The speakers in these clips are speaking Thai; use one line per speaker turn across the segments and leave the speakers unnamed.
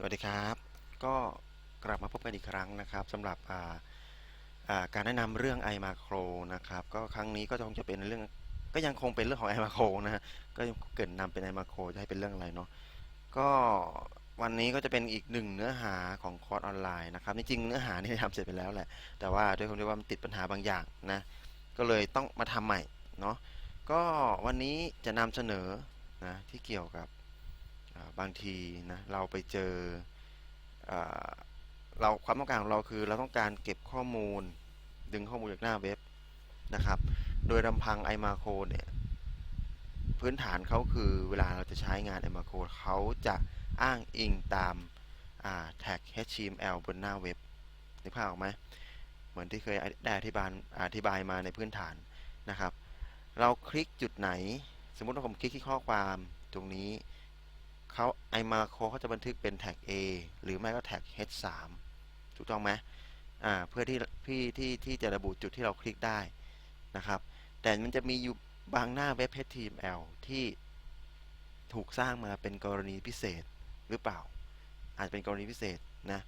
สวัสดีครับ ก็กลับมาพบกันอีกครั้งนะครับสำหรับาาการแนะนำเรื่อง iMacro นะครับก็ครั้งนี้ก็คงจะเป็นเรื่องก็ยังคงเป็นเรื่องของ iMacro นะฮะก็เกรินนำเป็น iMacro จะให้เป็นเรื่องอะไรเนาะก็วันนี้ก็จะเป็นอีกหนึ่งเนื้อหาของคอร์สออนไลน์นะครับจริงๆเนื้อหานี่ทำเสร็จไปแล้วแหละ แต่ว่าด้วยความที่ว่ามันติดปัญหาบางอย่างนะก็เลยต้องมาทำใหม่เนาะก็วันนี้จะนำเสนอนะที่เกี่ยวกับ บางทีนะเราไปเจออเราความต้องการของเราคือเราต้องการเก็บข้อมูล ดึงข้อมูลจากหน้าเว็บนะครับ โดยลำพัง iMacro เนี่ยพื้นฐานเขาคือเวลาเราจะใช้งาน iMacro เขาจะอ้างอิงตามาแท็ก HTML บนหน้าเว็บนึกภาพออกไหมเหมือนที่เคยได้อธิบายอธิบายมาในพื้นฐานนะครับ เราคลิกจุดไหน สมมติว่าผมคลิกที่ข้อความตรงนี้ เขาไอมาโคเขาจะบันทึกเป็นแท็ก A หรือไม่ก็แท็ก H3 ถูกต้องไหมอ่าเพื่อที่พี่ที่ที่จะระบุจุดที่เราคลิกได้นะครับ แต่มันจะมีอยู่บางหน้าเว็บ HTML ที่ถูกสร้างมาเป็นกรณีพิเศษหรือเปล่า อาจจะเป็นกรณีพิเศษนะ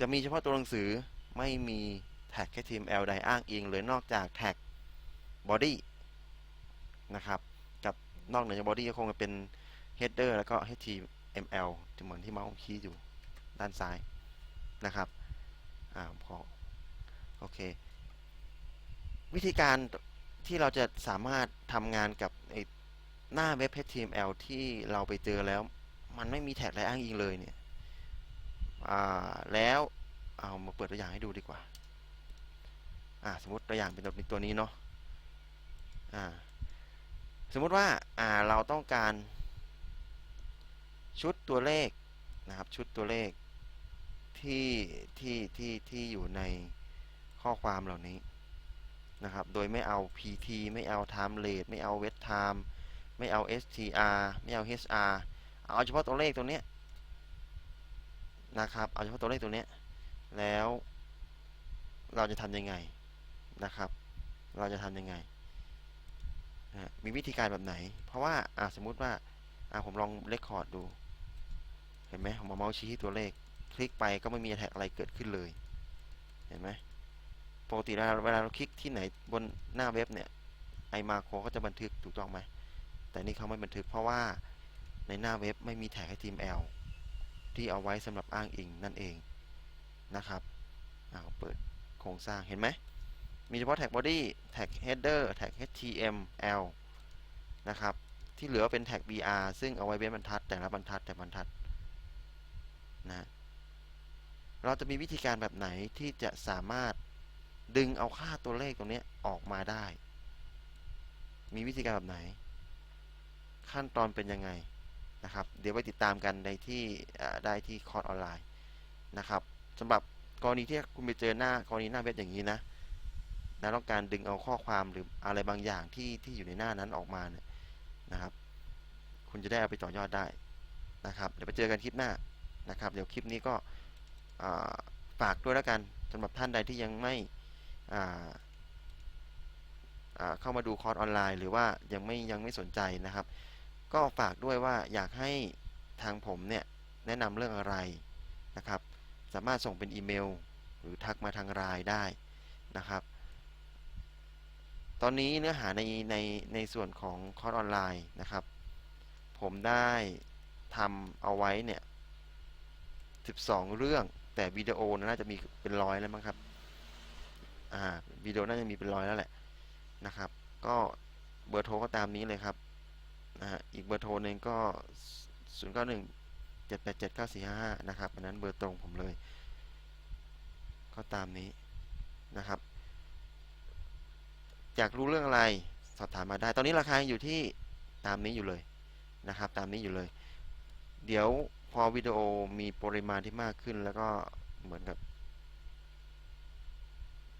จะมีเฉพาะตัวหนังสือไม่มีแท็ก HTML ใดอ้างอิงเลยนอกจากแท็ก body นะครับ กับนอกเหนือจาก body ก็คงจะเป็น header แล้วก็ html จะเหมือนที่เมาส์คีย์อยู่ด้านซ้ายนะครับอ่าพอโอเค วิธีการที่เราจะสามารถทำงานกับหน้าเว็บ html ที่เราไปเจอแล้ว มันไม่มีแท็กอะไรอ้างอิงเลยเนี่ยอ่าแล้วเอามาเปิดตัวอย่างให้ดูดีกว่าอ่าสมมติตัวอย่างเป็นตัวนี้เนาะอ่าสมมติว่าอ่าเราต้องการ ชุดตัวเลขนะครับ ชุดตัวเลขที่ที่ที่ที่อยู่ในข้อความเหล่านี้นะครับ โดยไม่เอา pt ไม่เอา time rate ไม่เอา wait time ไม่เอา str ไม่เอา hr เอาเฉพาะตัวเลขตัวเนี้ยนะครับ เอาเฉพาะตัวเลขตัวเนี้ย แล้วเราจะทำยังไงนะครับ เราจะทำยังไง มีวิธีการแบบไหน เพราะว่าอ่าสมมุติว่า อ่าผมลองเลคคอร์ดดู เห็นไหมผมเอาเมาส์ชี้ที่ตัวเลข คลิกไปก็ไม่มีแท็กอะไรเกิดขึ้นเลย เห็นไหมปกติเวลาเวลาเราคลิกที่ไหนบนหน้าเว็บเนี่ยไอมาโคก็จะบันทึกถูกต้องไหม แต่นี่เขาไม่บันทึกเพราะว่าในหน้าเว็บไม่มีแท็ก HTML ที่เอาไว้สำหรับอ้างอิงนั่นเองนะครับเอาเปิดโครงสร้างเห็นไหม มีเฉพาะแท็ก body แท็ก header แท็ก html นะครับ ที่เหลือเป็นแท็ก br ซึ่งเอาไว้เว้นบรรทัด แต่ละบรรทัดแต่บรรทัดนะเราจะมีวิธีการแบบไหนที่จะสามารถดึงเอาค่าตัวเลขตรงนี้ออกมาได้ มีวิธีการแบบไหน ขั้นตอนเป็นยังไงนะครับ เดี๋ยวไปติดตามกันในที่ได้ที่คอร์สออนไลน์นะครับสำหรับกรณีที่คุณไปเจอหน้ากรณีหน้าเว็บอย่างนี้นะนะต้องการดึงเอาข้อความหรืออะไรบางอย่างที่ที่อยู่ในหน้านั้นออกมาเนี่ย นะครับ คุณจะได้เอาไปต่อยอดได้นะครับ เดี๋ยวไปเจอกันคลิปหน้านะครับ เดี๋ยวคลิปนี้ก็ฝากด้วยแล้วกันสำหรับท่านใดที่ยังไม่เข้ามาดูคอร์สออนไลน์ หรือว่ายังไม่ยังไม่สนใจนะครับ ก็ฝากด้วยว่าอยากให้ทางผมเนี่ยแนะนำเรื่องอะไรนะครับ สามารถส่งเป็นอีเมล หรือทักมาทางไลน์ได้นะครับ ตอนนี้เนื้อหาในในในส่วนของคอร์สออนไลน์นะครับ ผมได้ทำเอาไว้เนี่ย 12 เรื่องแต่วิดีโอน่าจะมีเป็นร้อยแล้วมั้งครับ อ่าวิดีโอน่าจะมีเป็นร้อยแล้วแหละนะครับ ก็เบอร์โทรก็ตามนี้เลยครับนะฮะอีกเบอร์โทรหนึ่งก็ 0 9 1 7 8 7 9 4 5 5 นะครับอันนั้นเบอร์ตรงผมเลย ก็ตามนี้นะครับ อยากรู้เรื่องอะไรสอบถามมาได้ ตอนนี้ราคาอยู่ที่ตามนี้อยู่เลยนะครับ ตามนี้อยู่เลย เดี๋ยวพอวิดีโอมีปริมาณที่มากขึ้น แล้วก็เหมือนกับ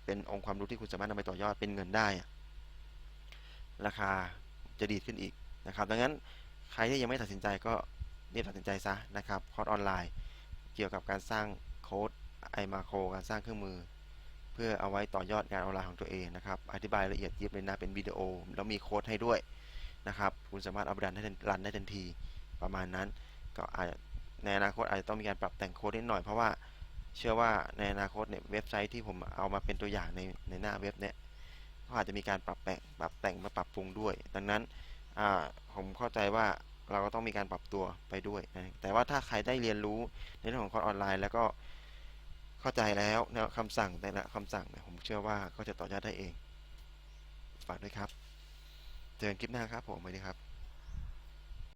เป็นองค์ความรู้ที่คุณสามารถนำไปต่อยอดเป็นเงินได้ ราคาจะดีขึ้นอีกนะครับ ดังนั้นใครที่ยังไม่ตัดสินใจก็รีบตัดสินใจซะนะครับคอร์สออนไลน์ เกี่ยวกับการสร้างโค้ดไอมาโครการสร้างเครื่องมือ พื่อเอาไว้ต่อยอดงานออนไลน์ของตัวเองนะครับ อธิบายละเอียดยิบเลยนะ เป็นวิดีโอ แล้วมีโค้ดให้ด้วยนะครับ คุณสามารถเอาไปรันได้ทันรันได้ทันทีประมาณนั้น ก็อาจในอนาคตอาจจะต้องมีการปรับแต่งโค้ดนิดหน่อย เพราะว่าเชื่อว่าในอนาคตเนี่ยเว็บไซต์ที่ผมเอามาเป็นตัวอย่างในในหน้าเว็บเนี่ยก็อาจจะมีการปรับแต่งปรับแต่งมาปรับปรุงด้วย ดังนั้นผมเข้าใจว่าเราก็ต้องมีการปรับตัวไปด้วยนะแต่ว่าถ้าใครได้เรียนรู้ในเรื่องของคอร์สออนไลน์ แล้วก็ เข้าใจแล้วนะคำสั่งแต่ละคำสั่งเนี่ยผมเชื่อว่าก็จะต่อยอดได้เอง ฝากด้วยครับ เจอกันคลิปหน้าครับผมสวัสดีครับ